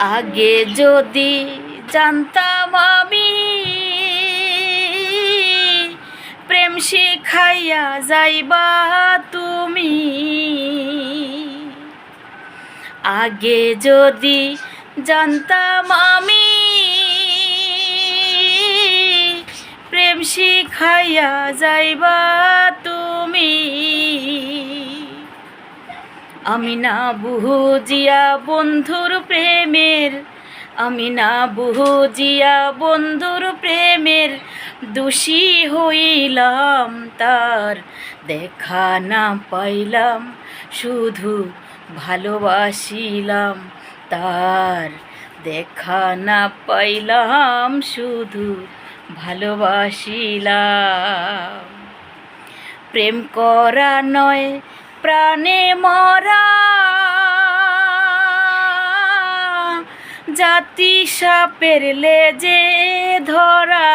আগে যদি জানতাম আমি প্রেম শিখাইয়া যাইবা তুমি। আগে যদি জানতাম আমি প্রেম শিখাইয়া যাইবা আমি না বুঝিয়া বন্ধুর প্রেমের, আমি না বুঝিয়া বন্ধুর প্রেমের দোষী হইলাম তার, দেখা না পাইলাম, শুধু ভালোবাসিলাম তার, দেখা না পাইলাম, শুধু ভালোবাসিলাম। প্রেম করা নয়, প্রাণে মরা জাতি সাপের লেজে ধরা।